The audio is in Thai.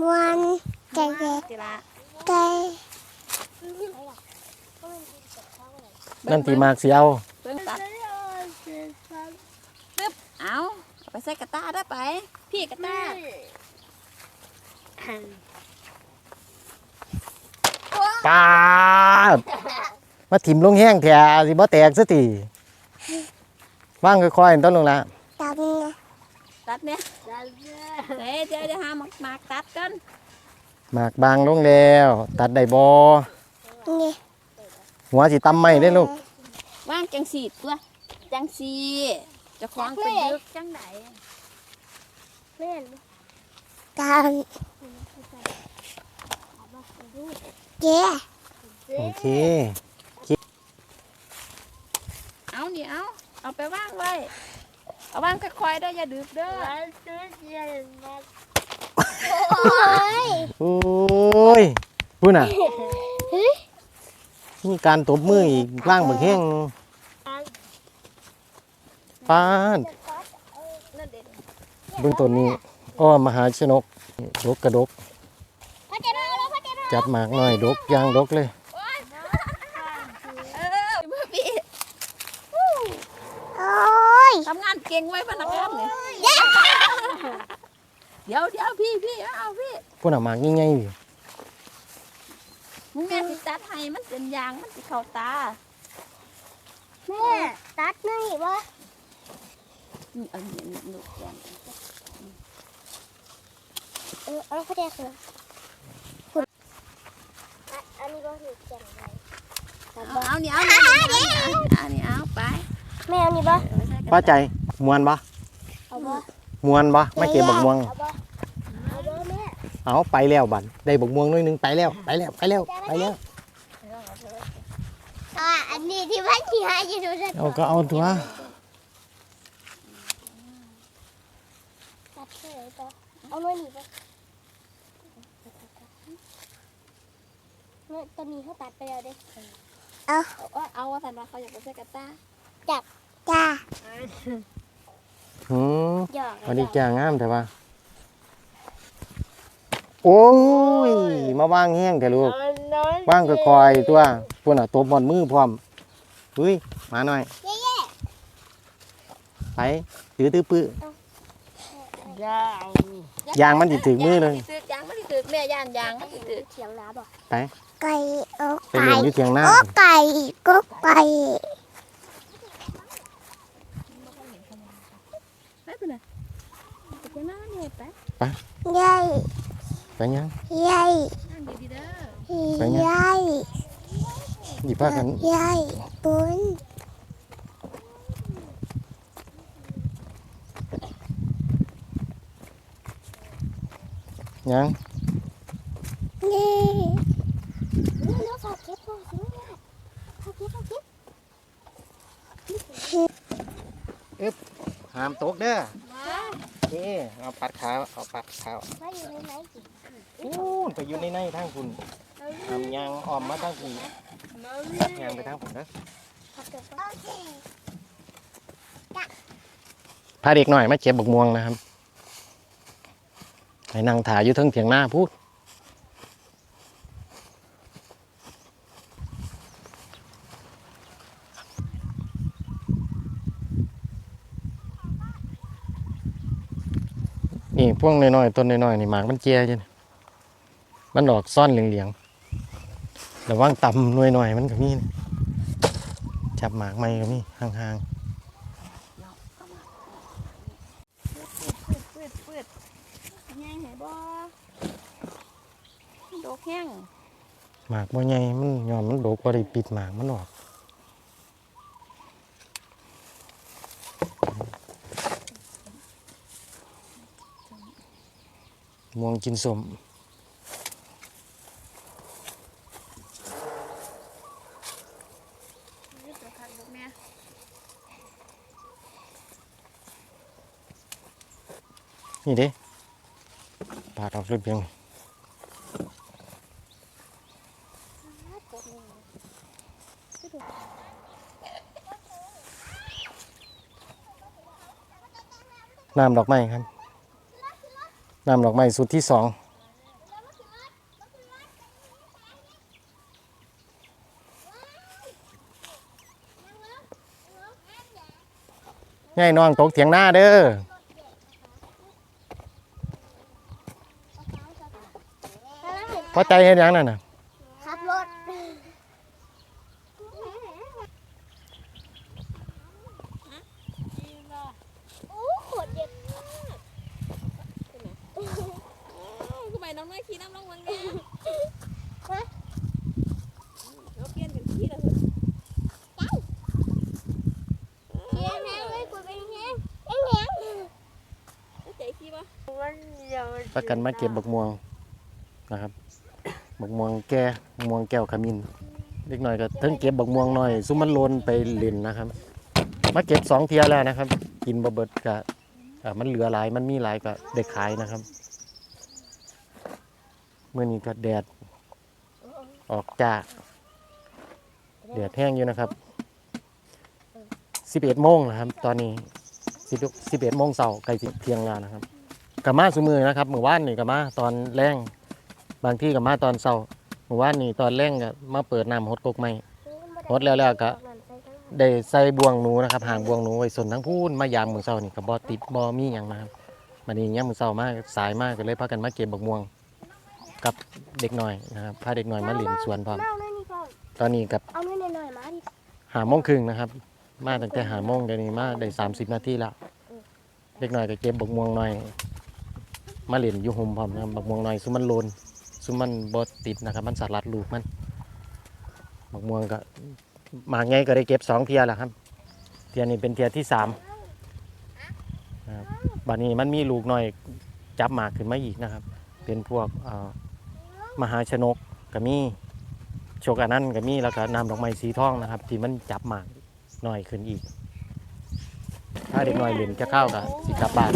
มวนไก่แก่จิละไก่นั่นตีมากสิเอาเพิ่งตัดตึ๊บเอาเอาไปใส่กระตาได้ไป พี่กระตาปาดมาถิ่มลงแห้งแถสิบ่แตกซะทีว่างค่อยๆต้นลงละตำนะ ตัดเนี่ยเดี๋ยวเดี๋ยวจะหาหมากหมากตัดกันหมากบางลงแล้ว ตัดได้บ่นี่หัวสิตำไม่ได้อลูกว่างจังสีตัวจังสีเจะคล้าของเป็นยึกจังไหนตำเจ๊โอเค เอานี่เอาเอาไปว่างไว้ เอาว่างค่อยๆได้ออย่าดึกเด้อโอ้ยพูดน่ะมีการตบมืออีกว่างเบิกแห้งปาดนั่นเด็ดเบื้องต้นนี้อ้อมหาชนกดกกระดก พ่อเจ๊มาแล้วพ่อเจ๊มาจัดหมากหน่อยดกยางดกเลย เออมือพี่ โอ้ย ทำงานเก่งไว้พนักงานเนี่ยเดี๋ยวเดี๋ยวพี่พี่เอาพี่พวกน่ะหมากง่ายๆอยู่มึงแม่สิตัดให้มันเป็นยางมันสิเข้าตาแม่ตัดหน่อยวะนี่เอานี่นี่ลูกแกนเออเอาพ่อเจ๊คือคุณอันนี้ก็ถือแก่นไว้เอาเอานี่เอานี่เอานี่เอานี่เอาไปแม่เอานี่ปะ เอาไปใส่กระป้าดษใจมวนบ่เอาปะมวนบ่ไม่เก็บบักม่วง เอาปะเอาปะแม่เอาไปแล้วบัดได้บักม่วงหน้อยหนึงไปแล้วไปแล้วไปแล้วไปแล้วอ่าอันนี้ที่พ่อชี้ให้อยู่ดูสิเอาก็เอาตัวตัดเลยปะเอาหน่อยนี่ปะเนี่ยตอนนี้เขาตัดไปแล้วเด้เอาเอาเอาว่าสันว่าเขาอยากไปใส่กระตาจ้า หืมหยอกวันนี้แกงามแต่ว่า โอ้ย มาว่างแห้งแต่ลูกว่างก็คอยๆตัวพวกน่ะตบบอลมือพร้อมเฮ้ยมาหน่อยไปถือตื้อปื้อยางมันสิถึงมือเลยยางมันสิถึกแม่ย่านยางมันสิถึกเถียงน้ำบ่ไปไก่โอ้ไปเล่นอยู่เถียงหน้าโอ้ไก่ก็ไก่ไปปุ่นน่ะไป เจ้าหน้าเนี่ยไปใหญ่ไปยังใหญ่นั่งดีๆเด้อไปไงใหญ่หยิบผ้ากันใหญ่ปุ้นยังนี่แล้วฝากเก็บก่อนสิฝากเก็บฝากเก็บห้ามตกเด้อ นี่เอาปัดขาเอาปัดขาไว้อยู่ในไหนสิอู้นไปอยู่ในในทางคุณทำยางอ้อมมาทางคุณยางไปทางผมเด้อฝากเก็บก่อนโอเคพาเด็กหน่อยมาเก็บบักม่วงนะครับให้นั่งถ่ายอยู่เทิงเถียงหน้าพูด นี่พวกน้อยๆต้นน้อยๆนี่หมากมันเจียจังมันดอกซ่อนเหลียงๆระวังต่ำหน่อยๆมันก็มีนะจับหมากไม่ก็มีห่างปืดกแห้งหมากบ่ใหญ่มันยอมมันดกบ่ได้ปิดหมากมันออก ม่วงกินสมนี่ตัวคักบ่แม่นี่เด้ปาดออกเพียงน้ำดอกไม้ครับ น้ำดอกไม้สุดที่สองง่ายน้องตกเถียงหน้าเด้อพอใจเห็นยังนั่นน่ะ น้องน้อยขี่น้ำลงวังเนี่ยเราเปลี่ยนกันขี่แล้วเสียแน่เลยกูเป็นแห้งแห้งแห้งใจขี่ปะประกันมาเก็บบักม่วงนะครับบักม่วงแก่บักม่วงแก้วขมิ้นเล็กหน่อยก็เพิ่งเก็บบักม่วงหน่อย ซุมมันโลนไปเล่นนะครับ มาเก็บสองเทียแล้วนะครับ กินบ่เบิดก็เอ่อมันเหลือหลายมันมีหลายก็ได้ขายนะครับเมื่อนี้ก็แดดออกจ้าแดดแห้งอยู่นะครับ 11โมงนะครับ ตอนนี้11โมงเช้าใกล้เที่ยงแล้วนะครับกับมาสุมือนะครับเมื่อวานนี่กับมาตอนแรงบางที่กับมาตอนเช้าเมื่อวานนี่ตอนแรงก็มาเปิดน้ำฮดกกไม้หดแล้วแล้วก็ได้ใส่บ่วงหนูนะครับหางบ่วงหนูไว้ส่วนทั้งพูนมายามมือเช้านี่ก็บ่ติดบ่มีหยังนะครับบัดนี้ยามมื้อเช้ามากสายมากก็เลยพากันมาเก็บบักม่วง กับเด็กน้อยนะครับพาเด็กน้อยมาเล่นสวนพร้อมเอาเลยนี่ก่อนตอนนี้กับเอาเงินหน่อยๆมาดิหาโมงครึ่งนะครับ มาตั้งแต่หาโมงเดี๋ยวนี้มาได้30นาทีแล้วเด็กน้อยก็เก็บบักม่วงน้อย มาเล่นอยู่ห่มพร้อมนะครับบักม่วงน้อยซุมมันโลนซุมมันบ่ติดนะครับ มันสลัดลูกมันบักม่วงก็มาไงก็ได้เก็บสองเทียแล้วครับ เทียนี้เป็นเทียที่สามนะครับบัดนี้มันมีลูกน้อยจับหมากขึ้นมาอีกนะครับ เป็นพวกเอ่อ มหาชนกก็มีโชกอันนั้นก็มีแล้วก็นำดอกไม้สีทองนะครับ ที่มันจับหมากน้อยขึ้นอีก ถ้าเด็กน้อยเล่นจะเข้ากับสิกลับบ้าน